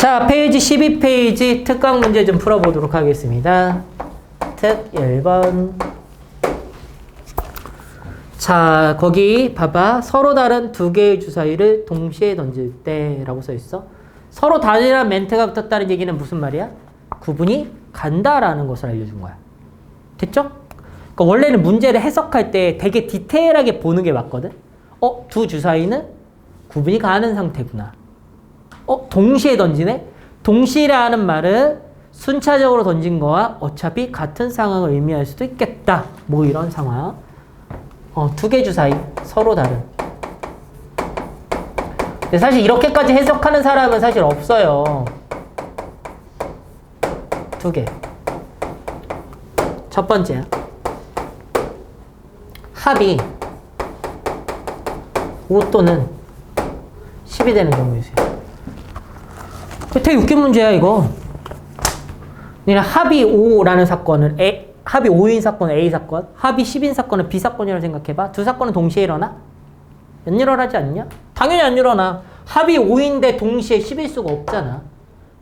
자, 페이지 12페이지 특강 문제 좀 풀어보도록 하겠습니다. 특 1번. 자, 거기 봐봐. 서로 다른 두 개의 주사위를 동시에 던질 때라고 써 있어. 서로 다르란 멘트가 붙었다는 얘기는 무슨 말이야? 구분이 간다라는 것을 알려준 거야. 됐죠? 그러니까 원래는 문제를 해석할 때 되게 디테일하게 보는 게 맞거든. 어, 두 주사위는 구분이 가는 상태구나. 어, 동시에 던지네? 동시라는 말은 순차적으로 던진 거와 어차피 같은 상황을 의미할 수도 있겠다. 뭐 이런 상황. 어, 두 개 주사위 서로 다른. 근데 사실 이렇게까지 해석하는 사람은 사실 없어요. 두 개. 첫 번째야. 합이 5 또는 10이 되는 경우이세요. 그 되게 웃긴 문제야 이거. 그냥 합이 5라는 사건을 A, 합이 5인 사건은 A 사건, 합이 10인 사건은 B 사건이라고 생각해봐. 두 사건은 동시에 일어나? 안 일어나지 않냐? 당연히 안 일어나. 합이 5인데 동시에 10일 수가 없잖아.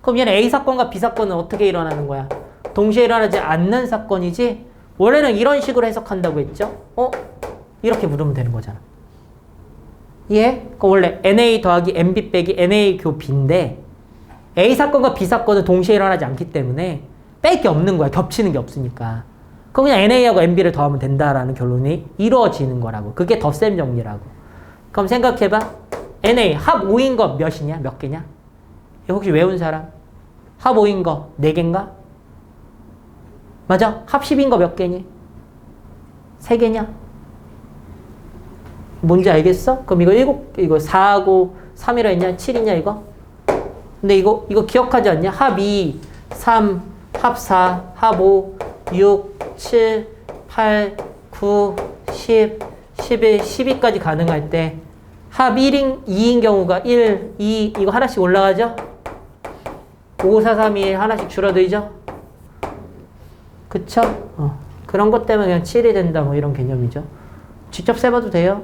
그럼 얘는 A 사건과 B 사건은 어떻게 일어나는 거야? 동시에 일어나지 않는 사건이지? 원래는 이런 식으로 해석한다고 했죠? 어? 이렇게 물으면 되는 거잖아. 예? 그 원래 NA 더하기 MB 빼기 NA 교 B인데 A 사건과 B 사건은 동시에 일어나지 않기 때문에 뺄 게 없는 거야. 겹치는 게 없으니까. 그럼 그냥 NA하고 MB를 더하면 된다라는 결론이 이루어지는 거라고. 그게 덧셈 정리라고. 그럼 생각해봐. NA 합 5인 거 몇이냐? 몇 개냐? 혹시 외운 사람? 합 5인 거 4개인가? 맞아? 합 10인 거 몇 개니? 3개냐? 뭔지 알겠어? 그럼 이거 7, 이거 4하고 3이라 했냐? 7이냐 이거? 근데 이거 이거 기억하지 않냐? 합 2, 3, 합 4, 합 5, 6, 7, 8, 9, 10, 11, 12까지 가능할 때 합 1인 2인 경우가 1, 2 이거 하나씩 올라가죠? 5, 4, 3, 2, 1 하나씩 줄어들죠? 그쵸? 어. 그런 것 때문에 그냥 7이 된다 뭐 이런 개념이죠. 직접 세봐도 돼요.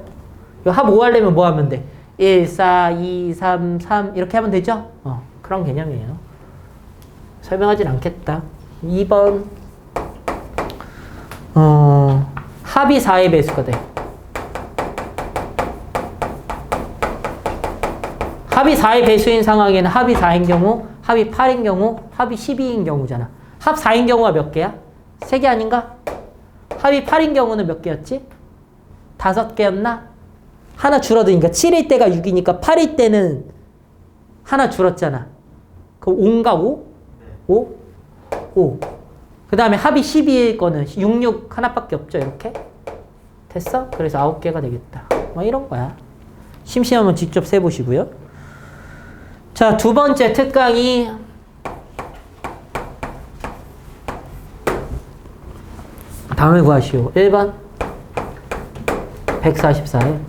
합 5 하려면 뭐 하면 돼? 1, 4, 2, 3, 3 이렇게 하면 되죠? 어, 그런 개념이에요. 설명하진 않겠다. 2번 어, 합이 4의 배수가 돼. 합이 4의 배수인 상황에는 합이 4인 경우, 합이 8인 경우, 합이 12인 경우잖아. 합 4인 경우가 몇 개야? 3개 아닌가? 합이 8인 경우는 몇 개였지? 5개였나? 하나 줄어드니까 7일 때가 6이니까 8일 때는 하나 줄었잖아. 그럼 5인가 5? 5? 5. 그 다음에 합이 12일 거는 6, 6 하나밖에 없죠. 이렇게. 됐어? 그래서 9개가 되겠다. 뭐 이런 거야. 심심하면 직접 세보시고요. 자, 두 번째 특강이 다음을 구하시오. 1번 144에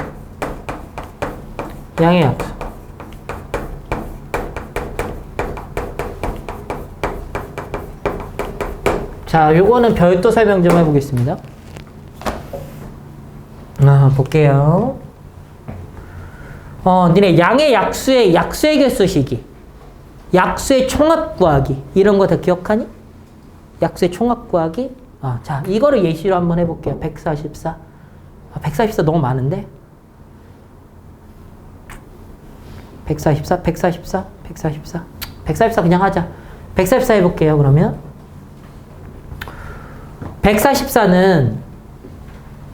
양의 약수 자, 요거는 별도 설명 좀 해보겠습니다. 아, 볼게요. 어, 니네 양의 약수의 약수의 개수 시기. 약수의 총합 구하기. 이런 거 다 기억하니? 약수의 총합 구하기. 아, 자, 이거를 예시로 한번 해볼게요. 144. 아, 144 너무 많은데? 144, 144, 144. 144 그냥 하자. 144 해볼게요, 그러면. 144는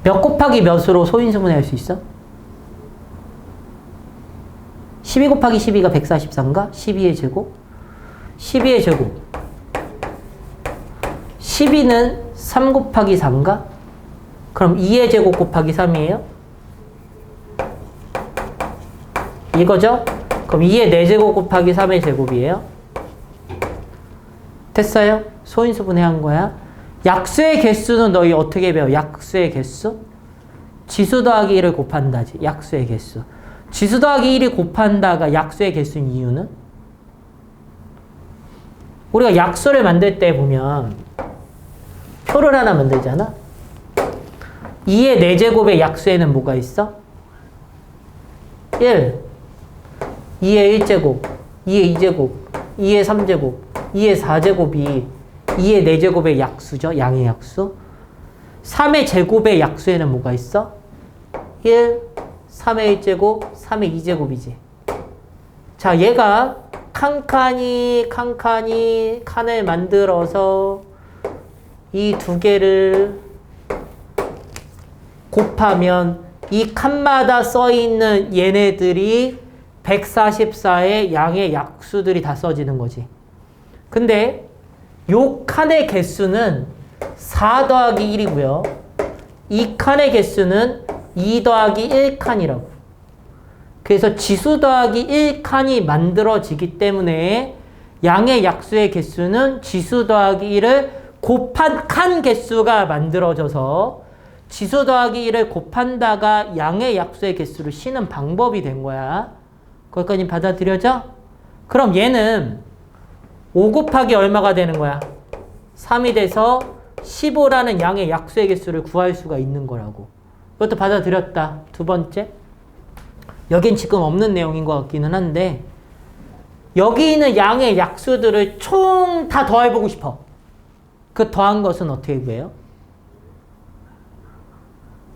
몇 곱하기 몇으로 소인수분해 할 수 있어? 12 곱하기 12가 144인가? 12의 제곱? 12의 제곱. 12는 3 곱하기 4인가? 그럼 2의 제곱 곱하기 3이에요? 이거죠? 그럼 2의 4제곱 곱하기 3의 제곱이에요? 됐어요? 소인수분해 한 거야. 약수의 개수는 너희 어떻게 배워? 약수의 개수? 지수 더하기 1을 곱한다지. 약수의 개수. 지수 더하기 1이 곱한다가 약수의 개수인 이유는? 우리가 약수를 만들 때 보면 표를 하나 만들잖아? 2의 4제곱의 약수에는 뭐가 있어? 1. 2의 1제곱, 2의 2제곱, 2의 3제곱, 2의 4제곱이 2의 4제곱의 약수죠. 양의 약수. 3의 제곱의 약수에는 뭐가 있어? 1, 3의 1제곱, 3의 2제곱이지. 자, 얘가 칸칸이 칸칸이 칸을 만들어서 이 두 개를 곱하면 이 칸마다 써 있는 얘네들이 144의 양의 약수들이 다 써지는 거지. 근데 요 칸의 개수는 4 더하기 1이고요. 이 칸의 개수는 2 더하기 1칸이라고. 그래서 지수 더하기 1칸이 만들어지기 때문에 양의 약수의 개수는 지수 더하기 1을 곱한 칸 개수가 만들어져서 지수 더하기 1을 곱한다가 양의 약수의 개수를 쉬는 방법이 된 거야. 거기까지 받아들여져? 그럼 얘는 5 곱하기 얼마가 되는 거야? 3이 돼서 15라는 양의 약수의 개수를 구할 수가 있는 거라고. 이것도 받아들였다. 두 번째. 여긴 지금 없는 내용인 것 같기는 한데 여기 있는 양의 약수들을 총 다 더해보고 싶어. 그 더한 것은 어떻게 구해요?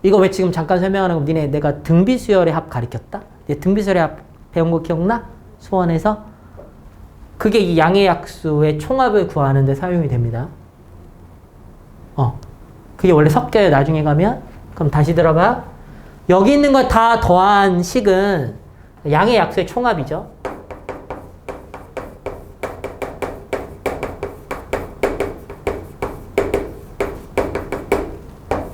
이거 왜 지금 잠깐 설명하는 거 니네 내가 등비수열의 합 가르쳤다? 내 등비수열의 합 배운 거 기억나? 수원에서? 그게 이 양의 약수의 총합을 구하는 데 사용이 됩니다. 어. 그게 원래 섞여요. 나중에 가면. 그럼 다시 들어봐. 여기 있는 거 다 더한 식은 양의 약수의 총합이죠.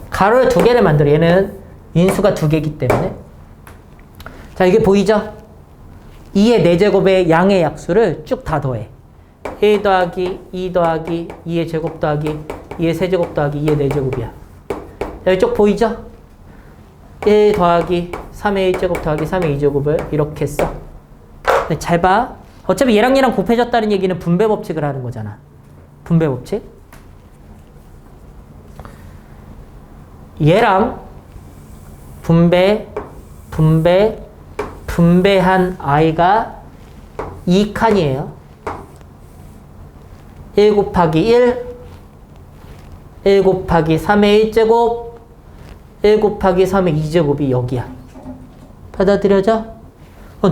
가로를 두 개를 만들어. 얘는 인수가 두 개이기 때문에. 자, 이게 보이죠? 2의 4제곱의 양의 약수를 쭉 다 더해. 1 더하기 2 더하기 2의 제곱 더하기 2의 세제곱 더하기 2의 4제곱이야. 자, 이쪽 보이죠? 1 더하기 3의 1제곱 더하기 3의 2제곱을 이렇게 써. 잘 봐. 어차피 얘랑 얘랑 곱해졌다는 얘기는 분배 법칙을 하는 거잖아. 분배 법칙. 얘랑 분배, 분배, 분배한 i가 2칸이에요. 1 곱하기 1, 1 곱하기 3의 1제곱, 1 곱하기 3의 2제곱이 여기야. 받아들여져?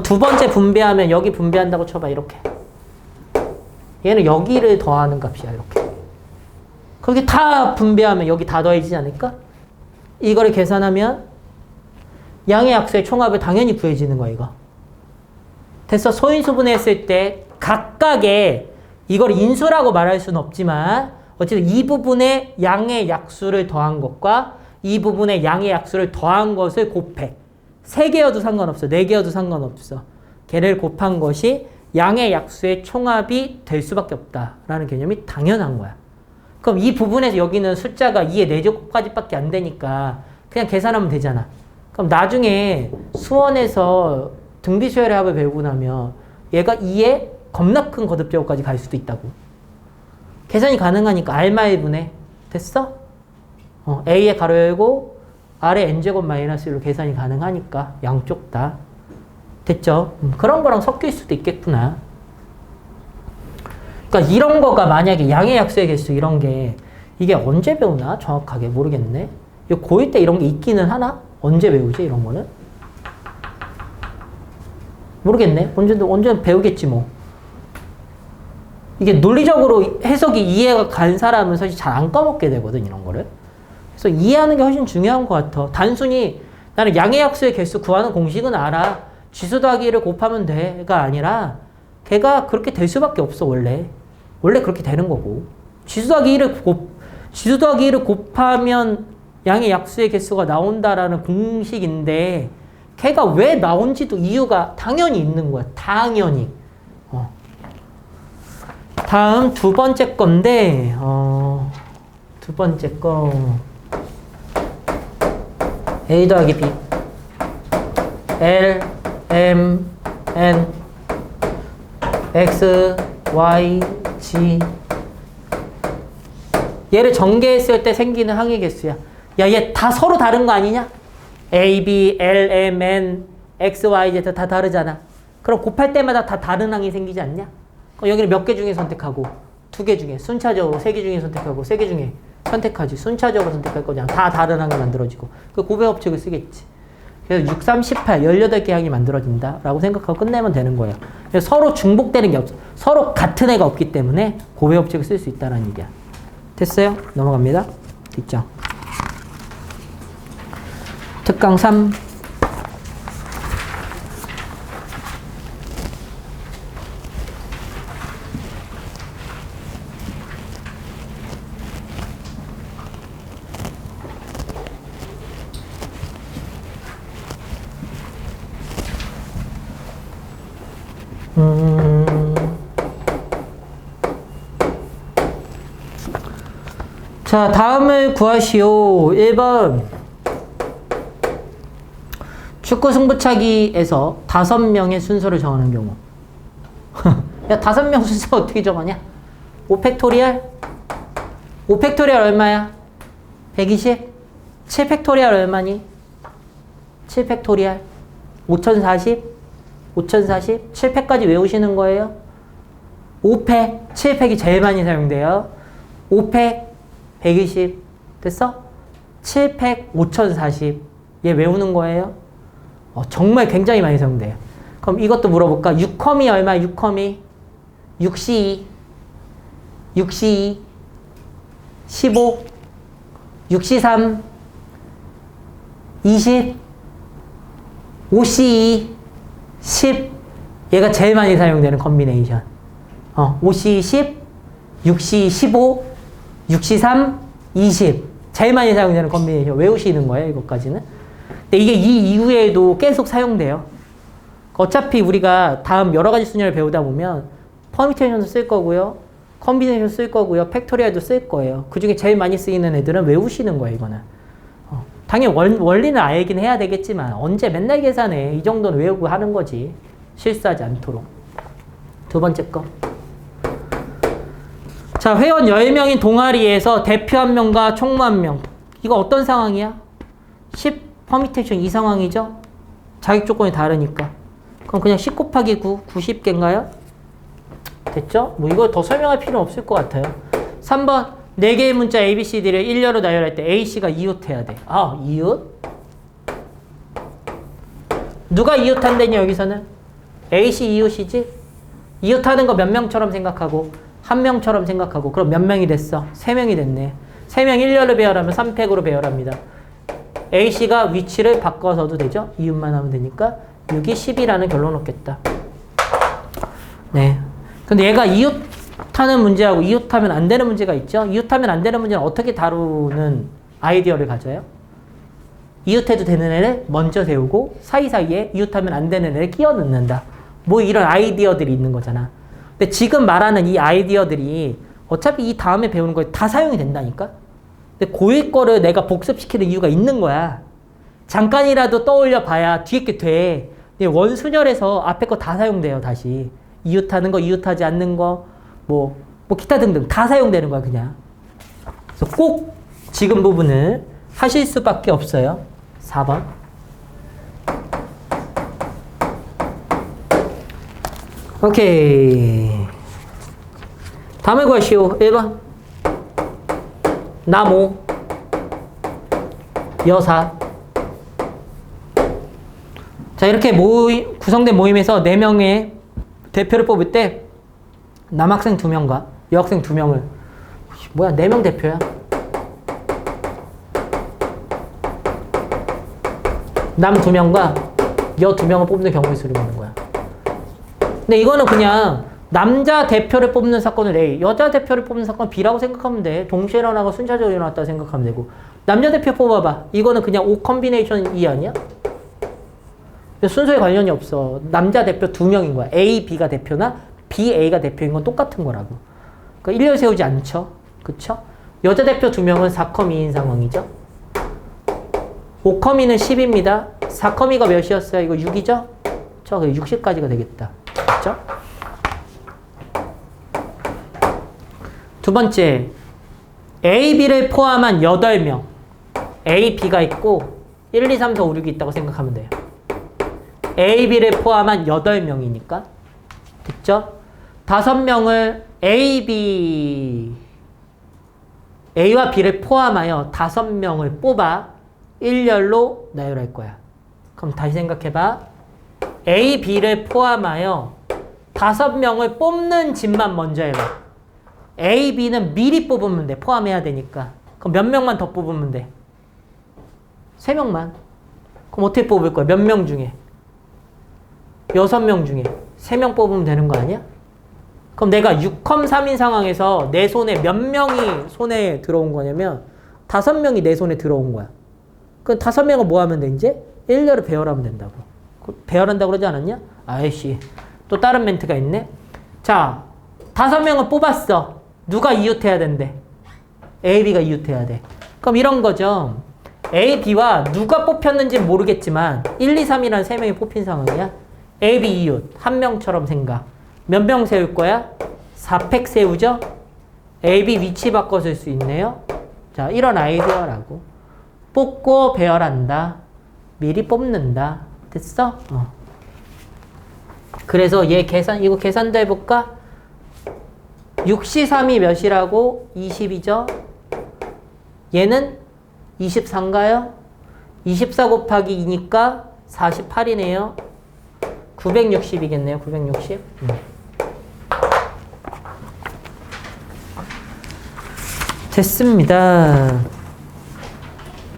두 번째 분배하면 여기 분배한다고 쳐봐, 이렇게. 얘는 여기를 더하는 값이야, 이렇게. 그렇게 다 분배하면 여기 다 더해지지 않을까? 이거를 계산하면 양의 약수의 총합을 당연히 구해지는 거야, 이거. 됐어. 소인수분해 했을 때 각각의 이걸 인수라고 말할 수는 없지만 어쨌든 이 부분에 양의 약수를 더한 것과 이 부분에 양의 약수를 더한 것을 곱해. 세 개여도 상관없어. 네 개여도 상관없어. 걔를 곱한 것이 양의 약수의 총합이 될 수밖에 없다라는 개념이 당연한 거야. 그럼 이 부분에서 여기는 숫자가 2의 4제곱까지밖에 안 되니까 그냥 계산하면 되잖아. 그럼 나중에 수원에서 등비수열의 합을 배우고 나면 얘가 2의 겁나 큰 거듭제곱까지 갈 수도 있다고. 계산이 가능하니까 R마일분해. 됐어? 어, A의 가로 열고 R의 N제곱 마이너스 1로 계산이 가능하니까 양쪽 다. 됐죠? 음, 그런 거랑 섞일 수도 있겠구나. 그러니까 이런 거가 만약에 양의 약수의 개수 이런 게 이게 언제 배우나 정확하게 모르겠네. 이 고1 때 이런 게 있기는 하나? 언제 배우지 이런 거는? 모르겠네. 언제 언제 배우겠지 뭐. 이게 논리적으로 해석이 이해가 간 사람은 사실 잘 안 까먹게 되거든 이런 거를. 그래서 이해하는 게 훨씬 중요한 것 같아. 단순히 나는 양의 약수의 개수 구하는 공식은 알아. 지수 더하기를 곱하면 돼가 아니라 걔가 그렇게 될 수밖에 없어 원래. 원래 그렇게 되는 거고. 지수 더하기 1을 곱, 지수 더하기 1을 곱하면 양의 약수의 개수가 나온다라는 공식인데 걔가 왜 나온지도 이유가 당연히 있는 거야. 당연히. 어. 다음 두 번째 건데 어, 두 번째 거 A 더하기 B L M N X Y G 얘를 전개했을 때 생기는 항의 개수야. 야, 얘 다 서로 다른 거 아니냐? A, B, L, M, N, X, Y, Z 다 다르잖아. 그럼 곱할 때마다 다 다른 항이 생기지 않냐? 그럼 여기는 몇개 중에 선택하고 두 개 중에 순차적으로 세 개 중에 선택하고 세 개 중에 선택하지. 순차적으로 선택할 거냐? 다 다른 항이 만들어지고. 그 고배 법칙을 쓰겠지. 그래서 6, 3, 18 18개 항이 만들어진다 라고 생각하고 끝내면 되는 그래서 서로 중복되는 게 없어. 서로 같은 애가 없기 때문에 고배 법칙을 쓸 수 있다는 얘기야. 됐어요? 넘어갑니다. 뒷장 특강 3 음. 자, 다음을 구하시오. 1번. 축구 승부차기에서 다섯 명의 순서를 정하는 경우. 야, 다섯 명 순서 어떻게 정하냐? 5팩토리얼? 5팩토리얼 얼마야? 120? 7팩토리얼 얼마니? 7팩토리얼? 5040? 5040? 7팩까지 외우시는 거예요. 5팩, 7팩이 제일 많이 사용돼요. 5팩, 120. 됐어? 7팩, 5040. 얘 외우는 거예요. 어, 정말 굉장히 많이 사용돼요. 그럼 이것도 물어볼까? 6컴이 얼마? 6컴이? 6C2. 6C2. 15. 6C3. 20. 5C2. 10 얘가 제일 많이 사용되는 컨비네이션 어, 5C 10 6C 15 6C 3 20 제일 많이 사용되는 컨비네이션 외우시는 거예요 이것까지는 근데 이게 이 이후에도 계속 사용돼요 어차피 우리가 다음 여러 가지 순위를 배우다 보면 퍼미테이션도 쓸 거고요 컨비네이션 쓸 거고요 팩토리얼도 쓸 거예요 그 중에 제일 많이 쓰이는 애들은 외우시는 거예요 이거는 어, 당연히 원, 원리는 알긴 해야 되겠지만 언제 맨날 계산해 이 정도는 외우고 하는 거지 실수하지 않도록 두 번째 거. 자 회원 10명인 동아리에서 대표 한 명과 총무 한 명. 이거 어떤 상황이야? 10 퍼미테이션 이 상황이죠? 자격 조건이 다르니까. 그럼 그냥 10 곱하기 9, 90개인가요? 됐죠? 뭐 이거 더 설명할 필요 없을 것 같아요. 3번 4개의 문자 A, B, C, D를 일렬로 나열할 때 A, C가 이웃해야 돼. 아, 이웃? 누가 이웃한다니 여기서는? A, C 이웃이지? 이웃하는 거 몇 명처럼 생각하고 한 명처럼 생각하고 그럼 몇 명이 됐어? 세 명이 됐네. 세 명 일렬로 배열하면 3팩으로 배열합니다. A, C가 위치를 바꿔서도 되죠? 이웃만 하면 되니까 6이 10이라는 결론 얻겠다. 네. 근데 얘가 이웃하는 문제하고 이웃하면 안 되는 문제가 있죠? 이웃하면 안 되는 문제는 어떻게 다루는 아이디어를 가져요? 이웃해도 되는 애를 먼저 세우고 사이사이에 이웃하면 안 되는 애를 끼워 넣는다. 뭐 이런 아이디어들이 있는 거잖아. 근데 지금 말하는 이 아이디어들이 어차피 이 다음에 배우는 거에 다 사용이 된다니까? 근데 고1 거를 내가 복습시키는 이유가 있는 거야. 잠깐이라도 떠올려 봐야 뒤에 게 돼. 근데 원순열에서 앞에 거 다 사용돼요, 다시. 이웃하는 거, 이웃하지 않는 거, 뭐, 뭐 기타 등등 다 사용되는 거야, 그냥. 그래서 꼭 지금 부분을 하실 수밖에 없어요. 4번. 오케이. 다음에 구하시오. 1번. 나모. 여사. 자, 이렇게 모임, 구성된 모임에서 4명의 대표를 뽑을 때 남학생 2명과 여학생 2명을 뭐야, 4명 대표야? 남 2명과 여 2명을 뽑는 경우의 수를 보는 거야. 근데 이거는 그냥 남자 대표를 뽑는 사건을 A, 여자 대표를 뽑는 사건 B라고 생각하면 돼. 동시에 일어나고 순차적으로 일어났다 생각하면 되고. 남자 대표 뽑아봐. 이거는 그냥 O 컨비네이션 E 아니야? 순서에 관련이 없어. 남자 대표 두 명인 거야. A, B가 대표나 B, A가 대표인 건 똑같은 거라고. 그러니까 일렬 세우지 않죠. 그쵸? 여자 대표 두 명은 4컴 2인 상황이죠. 5커미는 10입니다. 4커미가 몇이었어요? 이거 6이죠? 저 60까지가 되겠다. 그죠? 두 번째, A, B를 포함한 8명. A, B가 있고 1, 2, 3, 4, 5, 6이 있다고 생각하면 돼요. A, B를 포함한 8명이니까. 됐죠? 다섯 명을 A, B, A와 B를 포함하여 다섯 명을 뽑아 일렬로 나열할 거야. 그럼 다시 생각해봐. A, B를 포함하여 다섯 명을 뽑는 집만 먼저 해봐. A, B는 미리 뽑으면 돼. 포함해야 되니까. 그럼 몇 명만 더 뽑으면 돼? 세 명만. 그럼 어떻게 뽑을 거야? 몇 명 중에? 여섯 명 중에 세 명 뽑으면 되는 거 아니야? 그럼 내가 6컴 3인 상황에서 내 손에 몇 명이 손에 들어온 거냐면 다섯 명이 내 손에 들어온 거야. 그 다섯 명은 뭐 하면 돼 이제? 일렬을 배열하면 된다고. 그 배열한다고 그러지 않았냐? 아이씨. 또 다른 멘트가 있네. 자, 다섯 명은 뽑았어. 누가 이웃해야 된대? A, B가 이웃해야 돼. 그럼 이런 거죠. A, B와 누가 뽑혔는지 모르겠지만 1, 2, 3이라는 세 명이 뽑힌 상황이야. A, B 이웃 한 명처럼 생각. 몇 명 세울 거야? 4팩 세우죠? A, B 위치 바꿔 쓸 수 있네요. 자, 이런 아이디어라고. 뽑고 배열한다. 미리 뽑는다. 됐어? 어. 그래서 얘 계산, 이거 계산도 해볼까? 6시 3이 몇이라고? 20이죠? 얘는 24인가요? 24 곱하기 2니까 48이네요. 960이겠네요. 960. 음. 됐습니다.